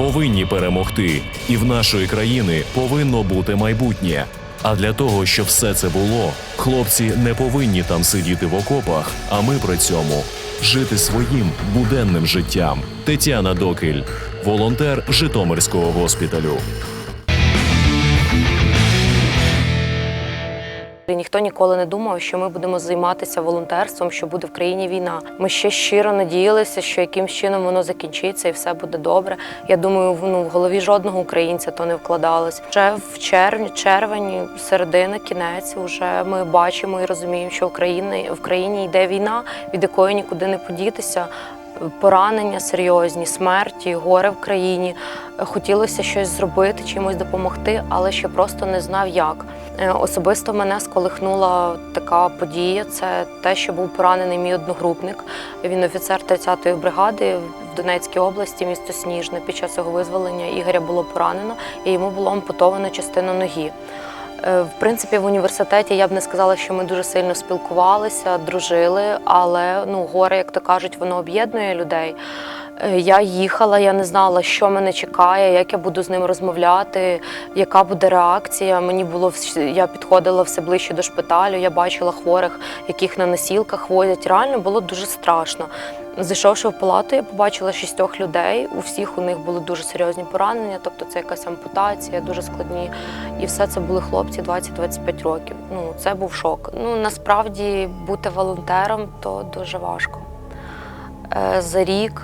Повинні перемогти, і в нашої країни повинно бути майбутнє. А для того, щоб все це було, хлопці не повинні там сидіти в окопах, а ми при цьому жити своїм буденним життям. Тетяна Докіль, волонтер Житомирського госпіталю. І Ніхто ніколи не думав, що ми будемо займатися волонтерством, що буде в країні війна. Ми ще щиро надіялися, що якимсь чином воно закінчиться і все буде добре. Я думаю, ну, в голові жодного українця то не вкладалось. Вже в червні, червені, середина, кінець, вже ми бачимо і розуміємо, що Україна в країні йде війна, від якої нікуди не подітися. Поранення серйозні, смерті, горе в країні. Хотілося щось зробити, чимось допомогти, але ще просто не знав як. Е, Особисто мене сколихнула така подія. Це те, що був поранений мій одногрупник. Він офіцер 30-ї бригади в Донецькій області, місто Сніжне. Під час його визволення Ігоря було поранено, і йому було ампутовано частину ноги. Е, В принципі, в університеті я б не сказала, що ми дуже сильно спілкувалися, дружили, але ну, горе, як то кажуть, воно об'єднує людей. Е, Я їхала, я не знала, що мене чекає, як я буду з ним розмовляти, яка буде реакція. Мені було я підходила все ближче до шпиталю, я бачила хворих, яких на носілках возять. Реально було дуже страшно. Зайшовши в палату, я побачила шістьох людей. У всіх у них були дуже серйозні поранення, тобто це якась ампутація, дуже складні. І все це були хлопці 20-25 років. Ну це був шок. Ну насправді бути волонтером то дуже важко. Е, За рік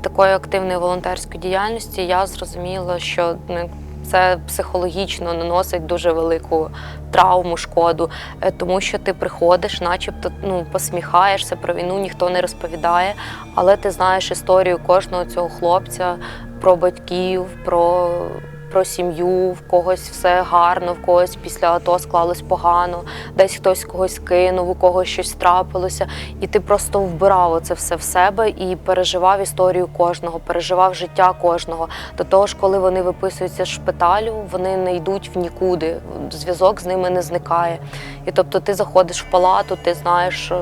такої активної волонтерської діяльності я зрозуміла, що ну, це психологічно наносить дуже велику травму, шкоду, Е, тому що ти приходиш, начебто ну, посміхаєшся про війну, ніхто не розповідає, але ти знаєш історію кожного цього хлопця про батьків, про. Про сім'ю, в когось все гарно, в когось після АТО склалось погано, десь хтось когось кинув, у когось щось трапилося, і ти просто вбирав це все в себе і переживав історію кожного, переживав життя кожного. До того ж, коли вони виписуються з шпиталю, вони не йдуть в нікуди. Зв'язок з ними не зникає. І тобто ти заходиш в палату, ти знаєш,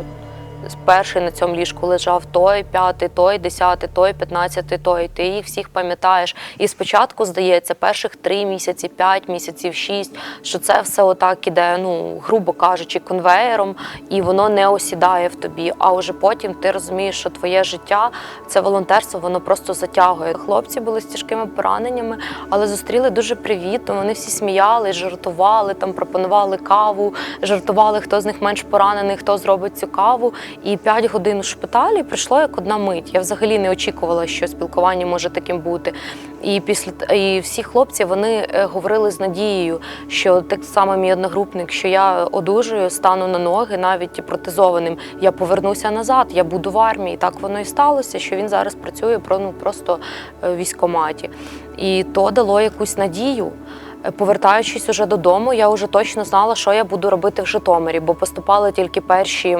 перший на цьому ліжку лежав той, п'ятий, той, десятий, той, п'ятнадцятий, той. Ти їх всіх пам'ятаєш. І спочатку здається, перших три місяці, п'ять місяців, шість, що це все отак іде, ну грубо кажучи, конвеєром, і воно не осідає в тобі. А вже потім ти розумієш, що твоє життя, це волонтерство, воно просто затягує. Хлопці були з тяжкими пораненнями, але зустріли дуже привітно. Вони всі сміялись, жартували, там пропонували каву, жартували, хто з них менш поранений, хто зробить цю каву. І п'ять годин у шпиталі прийшло як одна мить. Я взагалі не очікувала, що спілкування може таким бути. І після і всі хлопці вони е, говорили з надією, що так само мій одногрупник, що я одужую, стану на ноги, навіть протезованим. Я повернуся назад, я буду в армії. Так воно і сталося, що він зараз працює про ну просто е, в військкоматі. І то дало якусь надію. Е, Повертаючись уже додому, я вже точно знала, що я буду робити в Житомирі, бо поступали тільки перші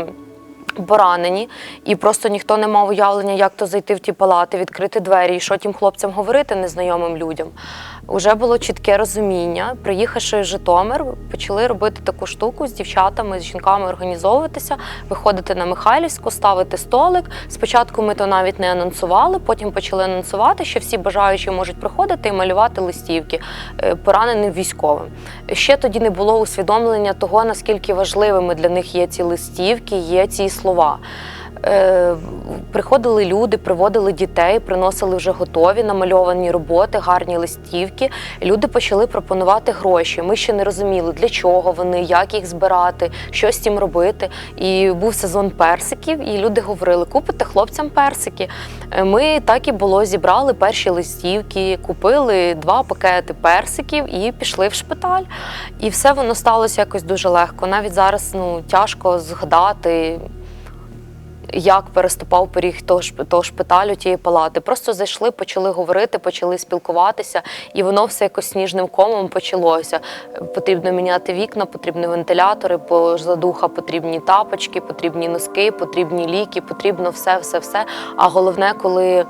поранені, і просто ніхто не мав уявлення, як то зайти в ті палати, відкрити двері і що тим хлопцям говорити незнайомим людям. Уже було чітке розуміння. Приїхавши в Житомир, почали робити таку штуку з дівчатами, з жінками організовуватися, виходити на Михайлівську, ставити столик. Спочатку ми то навіть не анонсували, потім почали анонсувати, що всі бажаючі можуть приходити і малювати листівки е, пораненим військовим. Ще тоді не було усвідомлення того, наскільки важливими для них є ці листівки, є ці слова. Е, Приходили люди, приводили дітей, приносили вже готові намальовані роботи, гарні листівки. Люди почали пропонувати гроші. Ми ще не розуміли, для чого вони, як їх збирати, що з цим робити. І був сезон персиків, і люди говорили: купите хлопцям персики. Е, Ми так і було, зібрали перші листівки, купили два пакети персиків і пішли в шпиталь. І все воно сталося якось дуже легко. Навіть зараз ну, тяжко згадати як переступав поріг того, ж того шпиталю, тієї палати. Просто зайшли, почали говорити, почали спілкуватися, і воно все якось сніжним комом почалося. Потрібно міняти вікна, потрібні вентилятори, по задуха потрібні тапочки, потрібні носки, потрібні ліки, потрібно все, все, все. А головне, коли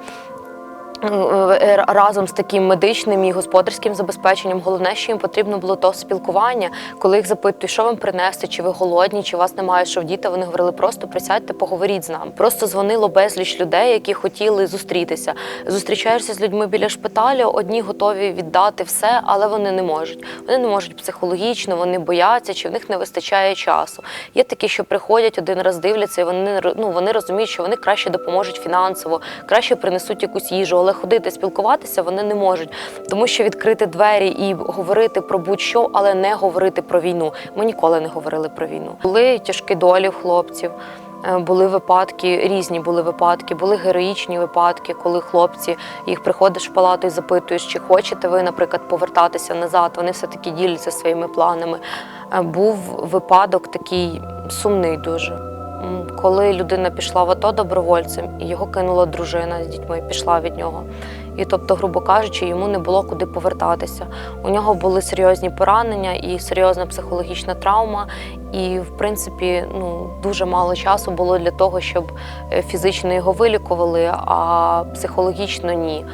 разом з таким медичним і господарським забезпеченням. Головне, що їм потрібно було то спілкування, коли їх запитують, що вам принести, чи ви голодні, чи вас немає що вдіти. Вони говорили, просто присядьте, поговоріть з нами. Просто дзвонило безліч людей, які хотіли зустрітися. Зустрічаєшся з людьми біля шпиталю, одні готові віддати все, але вони не можуть. Вони не можуть психологічно, вони бояться, чи в них не вистачає часу. Є такі, що приходять один раз дивляться, і вони ну, вони розуміють, що вони краще допоможуть фінансово, краще принесуть якусь їжу, але ходити, спілкуватися вони не можуть, тому що відкрити двері і говорити про будь-що, але не говорити про війну. Ми ніколи не говорили про війну. Були тяжкі долі в хлопців. Е, Були випадки, різні були випадки, були героїчні випадки, коли хлопці їх приходиш в палату і запитуєш, чи хочете ви, наприклад, повертатися назад. Вони все таки діляться своїми планами. Е, Був випадок такий сумний дуже. Коли людина пішла в АТО добровольцем, і його кинула дружина з дітьми, пішла від нього. І тобто, грубо кажучи, йому не було куди повертатися. У нього були серйозні поранення і серйозна психологічна травма. І, в принципі, ну дуже мало часу було для того, щоб е, фізично його вилікували, а психологічно ні.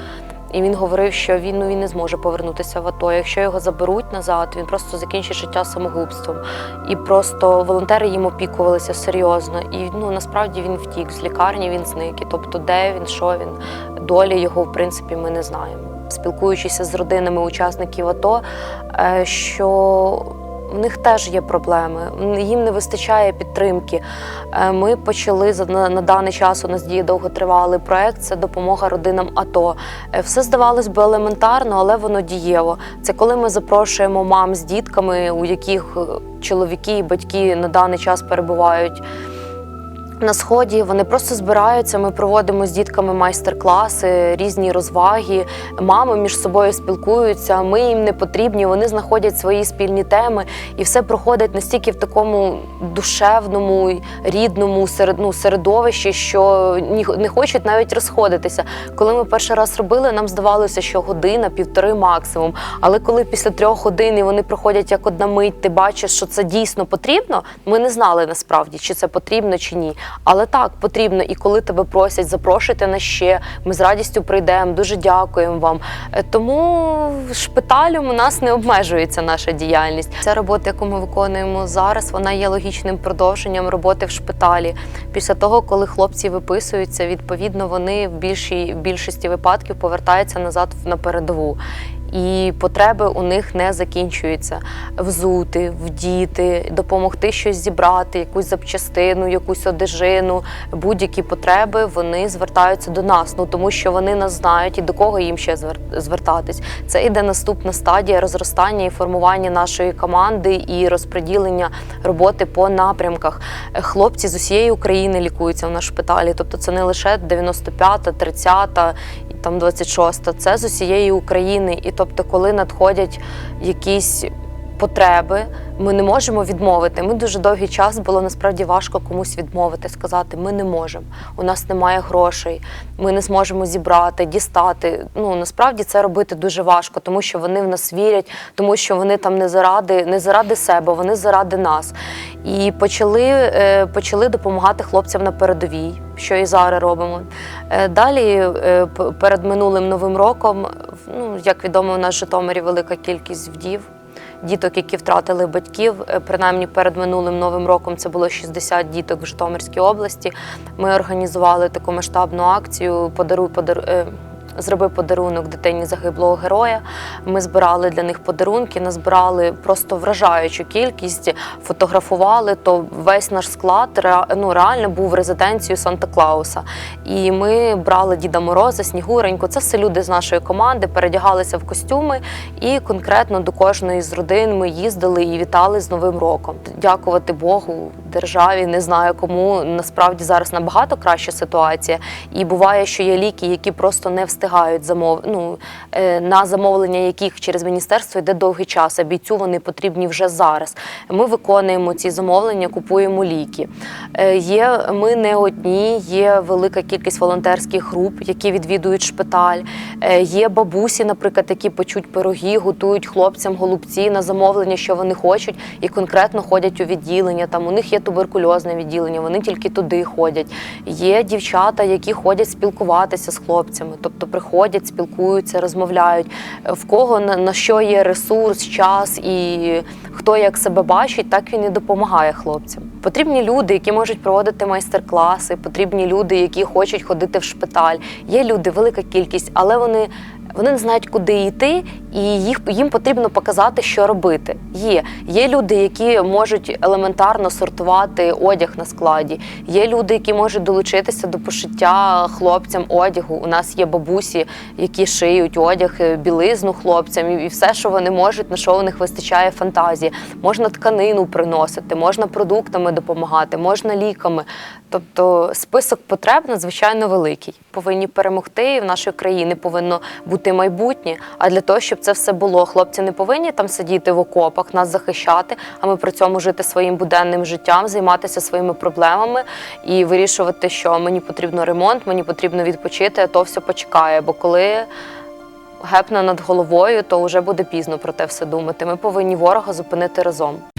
І він говорив, що він ну він не зможе повернутися в АТО. Якщо його заберуть назад, він просто закінчить життя самогубством. І просто волонтери їм опікувалися серйозно. І ну насправді він втік з лікарні, він зник. І тобто, де він, що він, долі його, в принципі, ми не знаємо. Спілкуючися з родинами учасників АТО, е, що в них теж є проблеми, їм не вистачає підтримки. Е, Ми почали на, на даний час. У нас діє довготривалий проект. Це допомога родинам АТО. Е, Все здавалось би елементарно, але воно дієво. Це коли ми запрошуємо мам з дітками, у яких е, чоловіки і батьки на даний час перебувають. На сході вони просто збираються. Ми проводимо з дітками майстер-класи, різні розваги. Мами між собою спілкуються. Ми їм не потрібні. Вони знаходять свої спільні теми, і все проходить настільки в такому душевному, рідному ну, середовищі, що ні, не хочуть навіть розходитися. Коли ми перший раз робили, нам здавалося, що година, півтори максимум. Але коли після трьох годин і вони проходять як одна мить, ти бачиш, що це дійсно потрібно. Ми не знали насправді, чи це потрібно, чи ні. Але так потрібно. І коли тебе просять, запрошуйте на ще. Ми з радістю прийдемо. Дуже дякуємо вам. Е, Тому шпиталем у нас не обмежується наша діяльність. Ця робота, яку ми виконуємо зараз, вона є логічним продовженням роботи в шпиталі. Після того, коли хлопці виписуються, відповідно вони в більшій більшості випадків повертаються назад на передову. І потреби у них не закінчуються. Взути, вдіти, допомогти щось зібрати, якусь запчастину, якусь одежину, будь-які потреби вони звертаються до нас. Ну тому що вони нас знають і до кого їм ще звер- звертатись. Це іде наступна стадія розростання і формування нашої команди і розподілення роботи по напрямках. Хлопці з усієї України лікуються в нашому шпиталі. Тобто це не лише 95-та, 30-та і там 26-та, це з усієї України. І тобто, коли надходять якісь потреби, ми не можемо відмовити. Ми дуже довгий час було насправді важко комусь відмовити, сказати, ми не можемо. У нас немає грошей, ми не зможемо зібрати, дістати. Ну насправді це робити дуже важко, тому що вони в нас вірять, тому що вони там не заради, не заради себе, вони заради нас. І почали, е, почали допомагати хлопцям на передовій, що і зараз робимо. Е, Далі, е, перед минулим новим роком, ну як відомо, у нас в Житомирі велика кількість вдів діток, які втратили батьків. Е, Принаймні перед минулим новим роком це було 60 діток в Житомирській області. Ми організували таку масштабну акцію Подаруй подару. Е, Зроби подарунок дитині загиблого героя. Ми збирали для них подарунки, назбирали просто вражаючу кількість, фотографували. То весь наш склад ну, реально був резиденцією Санта-Клауса. І ми брали Діда Мороза, Снігуреньку. Це все люди з нашої команди, передягалися в костюми, і конкретно до кожної з родин ми їздили і вітали з Новим роком. Дякувати Богу, державі, не знаю кому. Насправді зараз набагато краща ситуація. І буває, що є ліки, які просто не встигають замов... ну, е, на замовлення яких через міністерство йде довгий час. А бійцю вони потрібні вже зараз. Ми виконуємо ці замовлення, купуємо ліки. Е, Є ми не одні, є велика кількість волонтерських груп, які відвідують шпиталь. Е, Є бабусі, наприклад, які печуть пироги, готують хлопцям голубці на замовлення, що вони хочуть, і конкретно ходять у відділення. Там у них є туберкульозне відділення, вони тільки туди ходять. Є дівчата, які ходять спілкуватися з хлопцями, тобто приходять, спілкуються, розмовляють, е, в кого на, на що є ресурс, час і хто як себе бачить, так він і допомагає хлопцям. Потрібні люди, які можуть проводити майстер-класи, потрібні люди, які хочуть ходити в шпиталь. Є люди, велика кількість, але вони. Вони не знають, куди йти, і їх їм потрібно показати, що робити. Є є люди, які можуть елементарно сортувати одяг на складі. Є люди, які можуть долучитися до пошиття хлопцям одягу. У нас є бабусі, які шиють одяг, е, білизну хлопцям, і і все, що вони можуть, на що у них вистачає фантазії. Можна тканину приносити, можна продуктами допомагати, можна ліками. Тобто список потреб надзвичайно великий. Повинні перемогти, і в нашої країни повинно бути майбутнє. А для того, щоб це все було, хлопці не повинні там сидіти в окопах, нас захищати, а ми при цьому жити своїм буденним життям, займатися своїми проблемами і вирішувати, що мені потрібно ремонт, мені потрібно відпочити, а то все почекає. Бо коли гепне над головою, то вже буде пізно про те все думати. Ми повинні ворога зупинити разом.